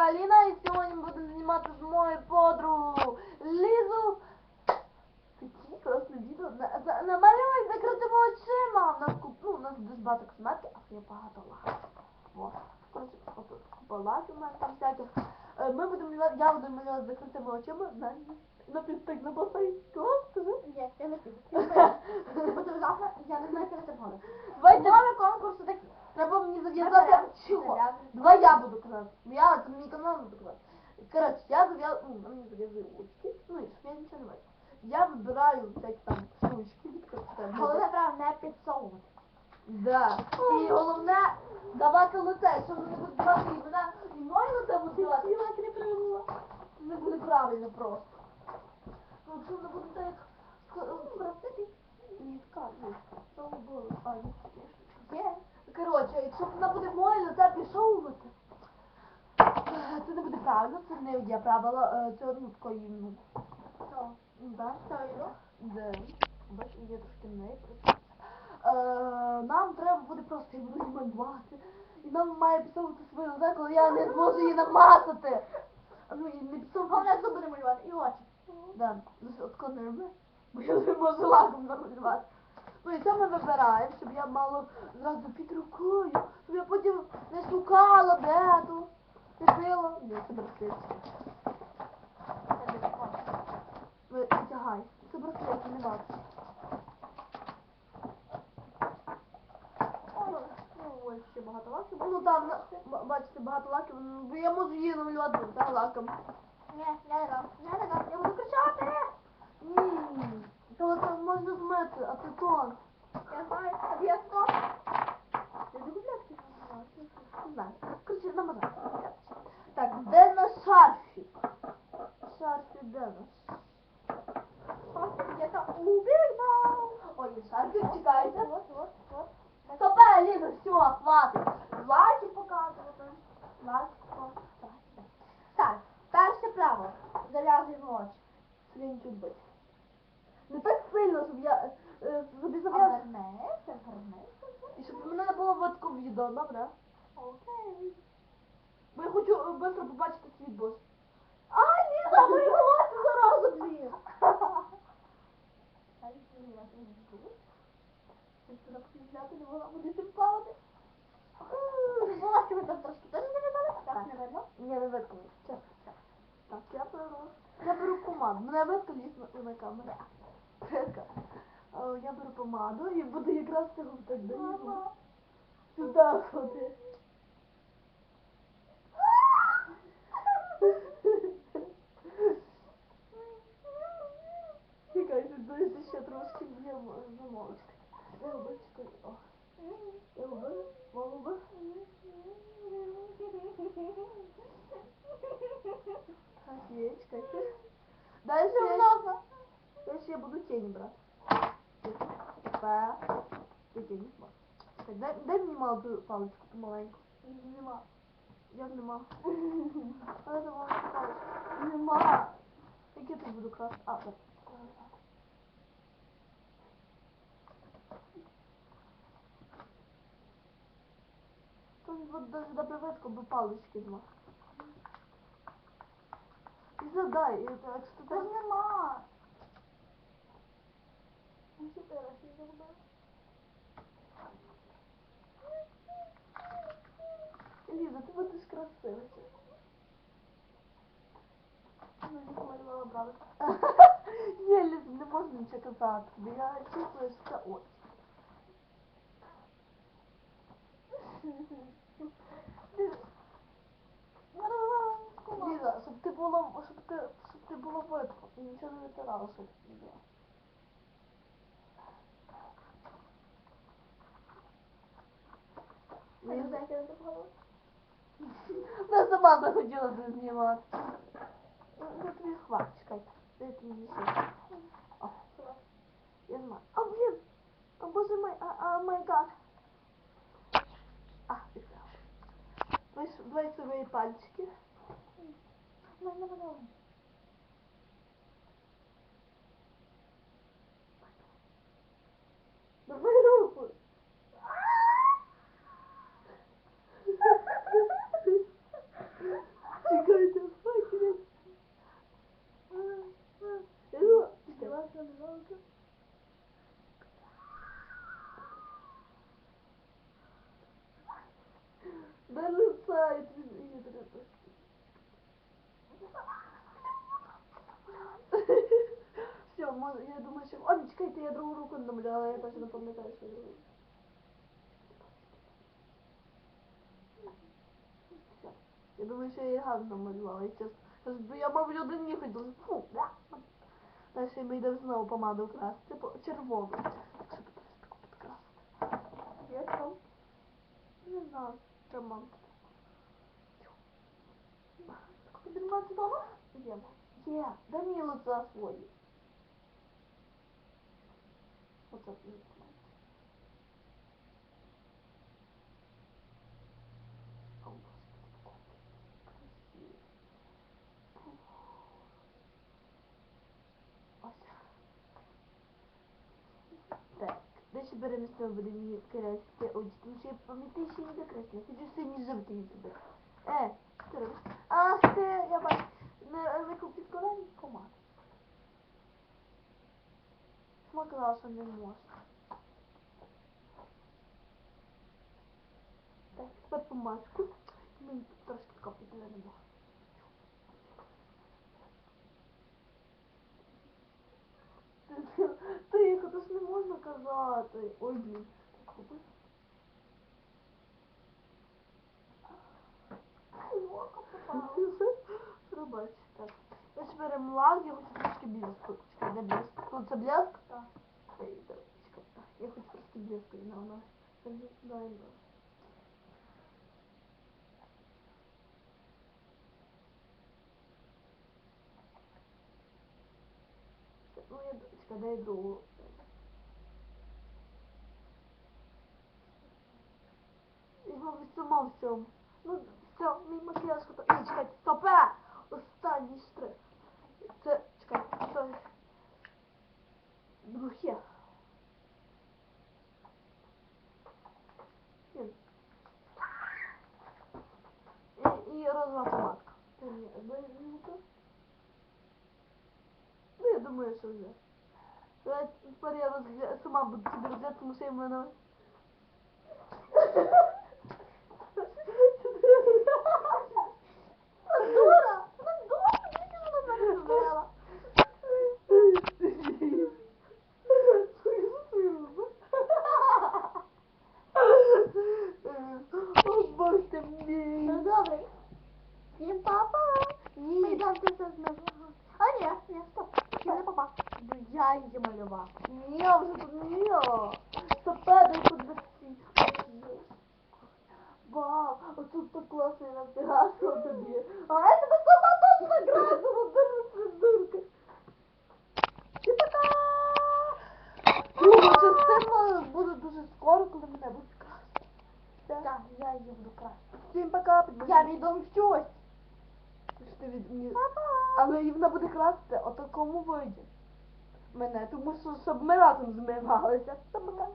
Аліна і сьогодні ми будемо знімати з моєю подругою Лізу. Такі класне відео. На- за- Намалюй закритими очима. У нас куп, ну, у нас дуже багато косметики, а є багато лаків. Вот. Коротше, купа лаків у мене там всяких. Е, Ми будемо я буду малювати з закритими очима на, на підстик на басейн. Клас, скажи. Ні, я не піду. Буду завтра, я не знаю, коли це буде. Давайте. Нові конкурси такі. Треба мені Ми зав'язати. Чого? Давай я буду казати. Я це мій канал буду казати. Коротше, я зав'язую, ну, мені зав'язую очки, ну і щоб я нічого не бачу. Я вибираю всякі там штучки, відкрити. Головне правило не підсовувати. Да. І головне давати лице, що вони будуть давати імена. І можна це буде давати? Я так не правильно. Не буде правильно просто. Ну, якщо не буде так, спростити, ні, скажу. Що було? А, ні, Є. Коротше, якщо вона буде моє лице підшовувати, е, це не буде правильно, це не є правило, е, це ну такої, ну, Що? да, Що йду? де, бачиш, трошки не Е, нам треба буде просто її малювати. І нам має підсовувати своє лице, коли я не зможу її намазати. Ну і не підсовувати. Головне зуби намалювати і очі. Да, складно робити, бо я не можу лаком намалювати. Ну і це ми вибираємо, щоб я мала зразу під рукою, щоб я потім не шукала де тут, не пила. Ні, це браслет. Це не такого. Ви витягай. Це браслет, я не бачу. Ну, ще багато лаків. Ну там, бачите, багато лаків, ну, бо я можу її намалювати да, лаком. Ні, не дам. Не дам. Я буду кричати. Ні, то це можна змити, а це тон. Я знаю, обов'язково. Я люблю такі намалювати. Не знаю. Короче, намазати. Так, де наш шарфік? Шарфік де наш? Где-то убігнав. Ой, шарфік, чекайте. Вот, вот, вот. Стопе, Ліза, все, хватить. Лаки показувати. Лаки показувати. Так, перше правило. Зав'язуємо очі. Собі нічого бить. Не так сильно, щоб я е, собі зав'язала. Обернися, обернися. І щоб мене не було відео, добре? Окей. Бо я хочу е, швидко побачити світ бос. А, мої волосся заразу, блін. А якщо я не буду? Я туди взяти не могла буде цим плавати. Ви там трошки теж не видали? Так, не видно? Ні, не. Чесно. Так, я беру. Я беру помаду. Мене ліз на, камеру. Е, Я беру помаду і буду якраз цього. Мама. Сюди ходи. Чекай, дойти ще трошки є замовочки. Я губи, чекай. О, я губи, губи. Так, є, чекайте. Далі я, далі я буду тіні брати. Па. Ти тіні. Чекай, дай, дай мені ту паличку, ту маленьку. Нема. Як нема? Але маленька паличка. Нема. Як я тут буду красти? А, так. Тут вот даже добре видко, бо палички нема. І задай, і так що Та ж нема. Ну, чотири, я зробила? Ліза, ти будеш красива. Ну, не помалювала брави. Ні, Ліза, не можна нічого казати. Бо я чувствую, що це очі. Ліза, щоб ти було, щоб ти, щоб ти було видко і нічого не витирала, щоб ти було. Ліза, як це поговорила? Я сама захотіла це знімати. Ну, тобі хват, чекайте. Дай тобі ще. О, я знаю. А, блін! А, боже мой, а, а, май гад. А, відкрила. Давай, давай свої пальчики. Ну, не малювала. Давай руку. Де лице? Я тобі я тобі просто- Може, я думаю, що... О, не чекайте, я другу руку намаляла, я не пам'ятаю, що я робила. Я думаю, що я її гарно намалювала, і чесно. Я, мабуть, один ніхуй дуже... Фу, бля. Далі ми йдемо знову помаду красити, по червону. Є там. Не знаю, роман. Тобі нема вдома? Є. Є. Дай мені лице свої. Оце мені подобається. О, Господи, красиво. Ось. Так, далі беремо з того буде мені красити очі, тому що я пам'ятаю, що не докрасила. Хочу сині жовті Що не можна. Так, тепер помадку. Мені тут трошки не можна. Тихо, то ж не можна казати. Ой, блін. Так, купи. Око попало. Пробач Так. Ось беремо лак, я хочу трошки блеску. Чекай, де блеск? Тут це блеск? Так. Ой, давай, чекай. Так, Я хочу трошки блеску і на вона. Дай, дай. Ну, я, чекай, дай другу. Я, мабуть, сама в цьому. Ну, все, мій макіяж готовий. Ні, чекайте, стопе! Останній штрих. Це, чекай, це... Духе. Ні. І, і розова помадка. Та ні, дай ну-ка. Ну, я думаю, що вже. Давай тепер я розгля... сама буду собі розглядати, тому що я в мене... тобі. А сама теж награю, задурна придурка. Чи така? Друга частина буде дуже скоро, коли мене будуть красти. Так, я її буду красти. Всім пока, Я відомщусь. Ти від мені... Але і вона буде красти, ото кому вийде. Мене, тому що щоб ми разом змивалися. Та пока.